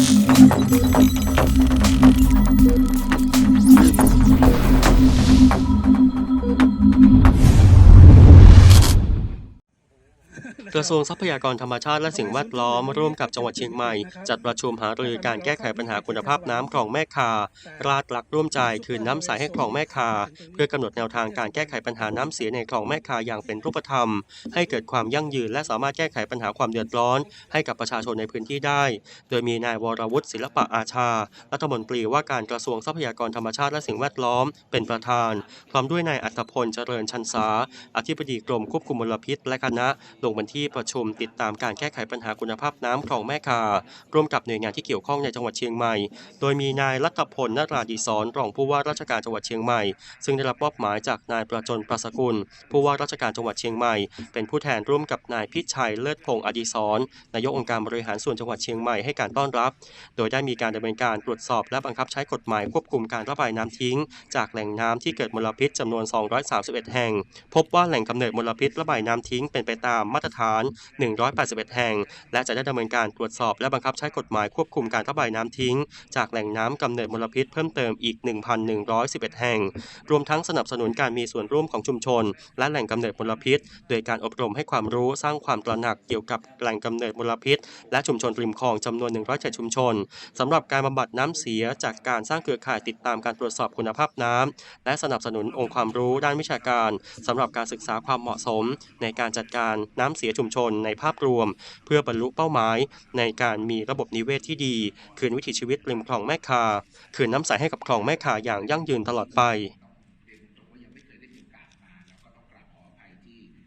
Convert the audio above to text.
Thank you. กระทรวงทรัพยากรธรรมชาติและสิ่งแวดล้อมร่วมกับจังหวัดเชียงใหม่ จัดประชุมหารือการแก้ไขปัญหาคุณภาพน้ำคลองแม่คา ราดหลักร่วมใจคืนน้ำใสให้คลองแม่คา เพื่อกำหนดแนวทางการแก้ไขปัญหาน้ำเสียในคลองแม่คาอย่างเป็นรูปธรรม ให้เกิดความยั่งยืนและสามารถแก้ไขปัญหาความเดือดร้อน ให้กับประชาชนในพื้นที่ได้ โดยมีนายวรวุฒิศิลปะอาชา รัฐมนตรีว่าการกระทรวงทรัพยากรธรรมชาติและสิ่งแวดล้อม เป็นประธาน พร้อมด้วยนายอัตพลเจริญชันษาอธิบดีกรมควบคุมมลพิษ และคณะลงบันที่ประชุมติดตามการแก้ไขปัญหาคุณภาพน้ำคลองแม่คา ร่วมกับหน่วยงานที่เกี่ยวข้องในจังหวัดเชียงใหม่ โดยมีนายรัตพลนราดีศรรองผู้ว่าราชการจังหวัดเชียงใหม่ ซึ่งได้รับมอบหมายจากนายประจนประสกุล ผู้ว่าราชการจังหวัดเชียงใหม่ เป็นผู้แทนร่วมกับนายพิชัยเลิศพงศ์อดีศรนายกองค์การบริหารส่วนจังหวัดเชียงใหม่ให้การต้อนรับ โดยได้มีการดำเนินการตรวจสอบและบังคับใช้กฎหมายควบคุมการระบายน้ำทิ้ง จากแหล่งน้ำที่เกิดมลพิษจำนวน 231 แห่ง พบว่าแหล่งกำเนิดมลพิษระบายน้ำทิ้งเป็นไปตามมาตรฐาน181 แห่ง และจะได้ดำเนินการตรวจสอบ และบังคับใช้กฎหมายควบคุมการระบายน้ำทิ้ง จากแหล่งน้ำกำเนิดมลพิษเพิ่มเติมอีก 1,111 แห่ง รวมทั้งสนับสนุนการมีส่วนร่วมของชุมชน และแหล่งกำเนิดมลพิษ โดยการอบรมให้ความรู้สร้างความตระหนักเกี่ยวกับแหล่งกำเนิดมลพิษ และชุมชนริมคลองจำนวน 107 ชุมชนสำหรับการบำบัดน้ำเสียจากการสร้างเครือข่ายติดตามการตรวจสอบคุณภาพน้ำและสนับสนุนองค์ความรู้ด้านวิชาการสำหรับการศึกษาความเหมาะสม ในการจัดการน้ำเสียชุมชนในภาพรวม เพื่อบรรลุเป้าหมาย ในการมีระบบนิเวศที่ดี คืนวิถีชีวิตริมคลองแม่คา คืนน้ำใสให้กับคลองแม่คาอย่างยั่งยืนตลอดไป